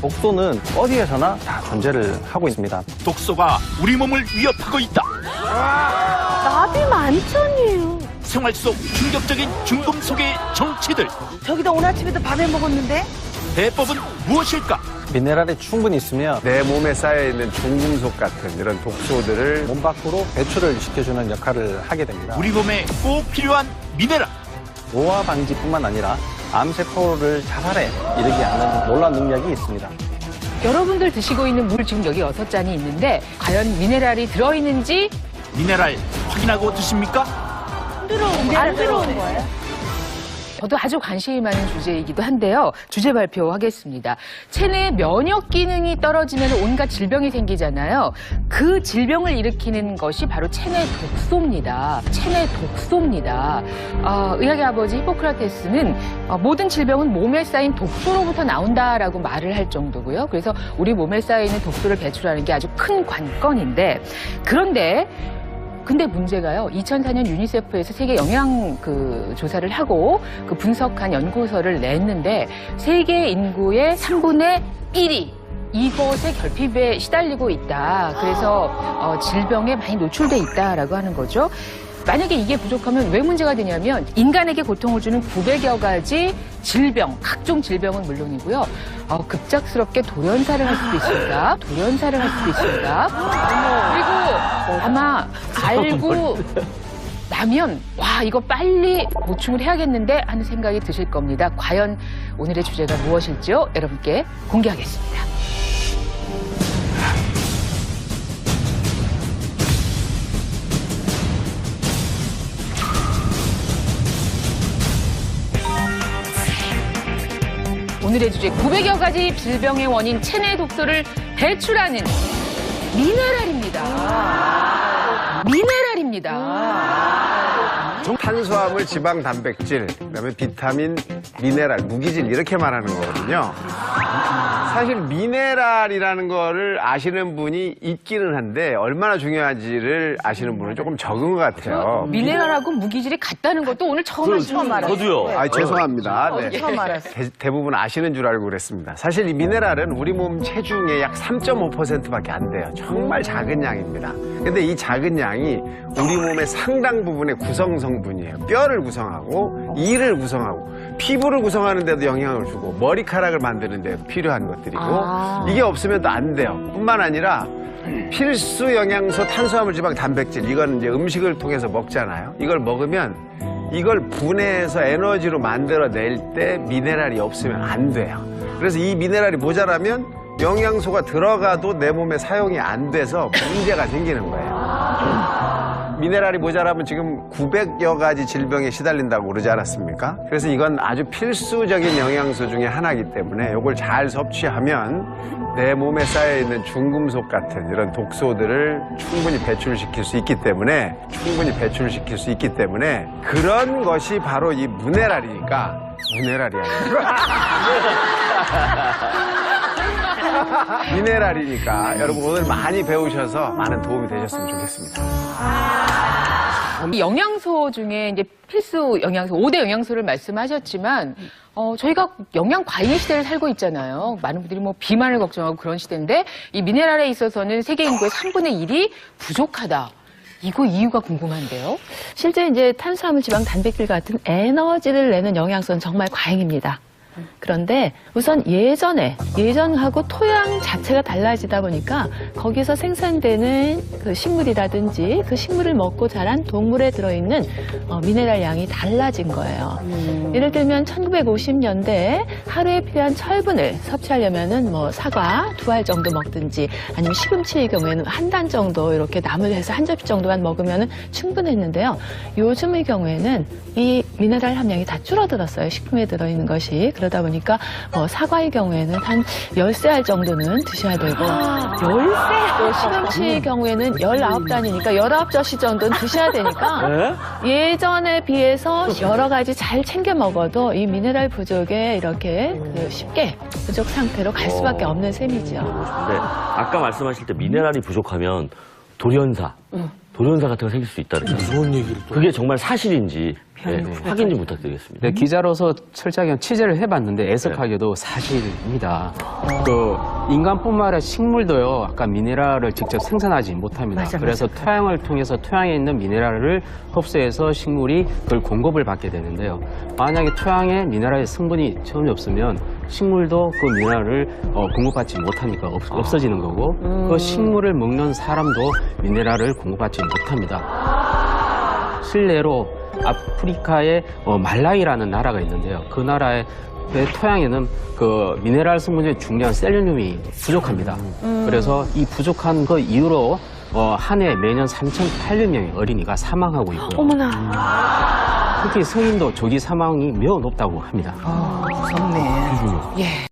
독소는 어디에서나 다 존재를 하고 있습니다. 독소가 우리 몸을 위협하고 있다. 나비 만천이에요. 생활 속 충격적인 중금속의 정체들. 저기다 오늘 아침에도 밥해 먹었는데? 대법은 무엇일까? 미네랄이 충분히 있으면 내 몸에 쌓여있는 중금속 같은 이런 독소들을 몸 밖으로 배출을 시켜주는 역할을 하게 됩니다. 우리 몸에 꼭 필요한 미네랄. 노화 방지뿐만 아니라 암세포를 자살에 이르게 하는 놀라운 능력이 있습니다. 여러분들 드시고 있는 물 지금 여기 여섯 잔이 있는데 과연 미네랄이 들어있는지 미네랄 확인하고 드십니까? 안 들어온 거예요? 저도 아주 관심이 많은 주제이기도 한데요. 주제 발표하겠습니다. 체내 면역 기능이 떨어지면 온갖 질병이 생기잖아요. 그 질병을 일으키는 것이 바로 체내 독소입니다. 체내 독소입니다. 아, 의학의 아버지 히포크라테스는 어, 모든 질병은 몸에 쌓인 독소로부터 나온다라고 말을 할 정도고요. 그래서 우리 몸에 쌓이는 독소를 배출하는 게 아주 큰 관건인데 그런데 근데 문제가요. 2004년 유니세프에서 세계 영양 그 조사를 하고 그 분석한 연구서를 냈는데 세계 인구의 3분의 1이 이것의 결핍에 시달리고 있다. 그래서 어, 질병에 많이 노출돼 있다라고 하는 거죠. 만약에 이게 부족하면 왜 문제가 되냐면 인간에게 고통을 주는 900여 가지 질병, 각종 질병은 물론이고요. 어, 급작스럽게 돌연사를 할 수도 있습니다. 돌연사를 할 수도 있습니다. 그리고 아마 알고 나면 와 이거 빨리 보충을 해야겠는데 하는 생각이 드실 겁니다. 과연 오늘의 주제가 무엇일지요? 여러분께 공개하겠습니다. 오늘의 주제 900여 가지 질병의 원인 체내 독소를 배출하는 미네랄입니다. 미네랄입니다. 탄수화물, 지방, 단백질, 그다음에 비타민, 미네랄, 무기질 이렇게 말하는 거거든요. 사실 미네랄이라는 거를 아시는 분이 있기는 한데 얼마나 중요한지를 아시는 분은 조금 적은 것 같아요. 미네랄하고 무기질이 같다는 것도 오늘 처음 하시는 저도요. 아, 죄송합니다. 네. 처음 알았어. 대, 대부분 아시는 줄 알고 그랬습니다. 사실 이 미네랄은 우리 몸 체중의 약 3.5%밖에 안 돼요. 정말 작은 양입니다. 근데 이 작은 양이 우리 몸의 상당 부분의 구성 성분이에요. 뼈를 구성하고 이를 구성하고 피부를 구성하는 데도 영향을 주고 머리카락을 만드는 데도 필요한 것들이고 아. 이게 없으면 또 안 돼요. 뿐만 아니라 필수 영양소 탄수화물 지방 단백질 이건 이제 음식을 통해서 먹잖아요. 이걸 먹으면 이걸 분해해서 에너지로 만들어낼 때 미네랄이 없으면 안 돼요. 그래서 이 미네랄이 모자라면 영양소가 들어가도 내 몸에 사용이 안 돼서 문제가 생기는 거예요. 미네랄이 모자라면 지금 900여 가지 질병에 시달린다고 그러지 않았습니까? 그래서 이건 아주 필수적인 영양소 중에 하나이기 때문에 이걸 잘 섭취하면 내 몸에 쌓여있는 중금속 같은 이런 독소들을 충분히 배출시킬 수 있기 때문에 충분히 배출시킬 수 있기 때문에 그런 것이 바로 이 미네랄이니까 미네랄이 아니라 미네랄이니까 여러분 오늘 많이 배우셔서 많은 도움이 되셨으면 좋겠습니다. 이 영양소 중에 이제 필수 영양소, 5대 영양소를 말씀하셨지만, 어, 저희가 영양 과잉 시대를 살고 있잖아요. 많은 분들이 뭐 비만을 걱정하고 그런 시대인데, 이 미네랄에 있어서는 세계 인구의 3분의 1이 부족하다. 이거 이유가 궁금한데요. 실제 이제 탄수화물, 지방, 단백질 같은 에너지를 내는 영양소는 정말 과잉입니다. 그런데 우선 예전에 예전하고 토양 자체가 달라지다 보니까 거기서 생산되는 그 식물이라든지 그 식물을 먹고 자란 동물에 들어있는 어, 미네랄 양이 달라진 거예요. 예를 들면 1950년대 하루에 필요한 철분을 섭취하려면은 뭐 사과 두 알 정도 먹든지 아니면 시금치의 경우에는 한 단 정도 이렇게 나물 해서 한 접시 정도만 먹으면 충분했는데요. 요즘의 경우에는 이 미네랄 함량이 다 줄어들었어요. 식품에 들어있는 것이. 그 러다 보니까 뭐 사과의 경우에는 한 13알 정도는 드셔야 되고 13알? 또 시금치의 경우에는 19단이니까 19접시 정도는 드셔야 되니까 예전에 비해서 여러 가지 잘 챙겨 먹어도 이 미네랄 부족에 이렇게 그 쉽게 부족 상태로 갈 수밖에 없는 셈이죠. 네. 아까 말씀하실 때 미네랄이 부족하면 돌연사, 돌연사 같은 거 생길 수 있다는 거. 무서운 얘기를 또. 그게 정말 사실인지 네, 확인 좀 부탁드리겠습니다. 네, 기자로서 철저하게 취재를 해봤는데 애석하게도 사실입니다. 그 인간뿐만 아니라 식물도요, 아까 미네랄을 직접 생산하지 못합니다. 그래서 토양을 통해서 토양에 있는 미네랄을 흡수해서 식물이 그걸 공급을 받게 되는데요. 만약에 토양에 미네랄의 성분이 전혀 없으면 식물도 그 미네랄을 어, 공급받지 못하니까 없, 없어지는 거고 그 식물을 먹는 사람도 미네랄을 공급받지 못합니다. 실내로 아프리카의 어, 말라위라는 나라가 있는데요. 그 나라의 그 토양에는 그 미네랄 성분 중에 중요한 셀레늄이 부족합니다. 그래서 이 부족한 그 이유로 어, 한 해 매년 3,800명의 어린이가 사망하고 있고요. 어머나. 특히 성인도 조기 사망이 매우 높다고 합니다. 무섭네. 예.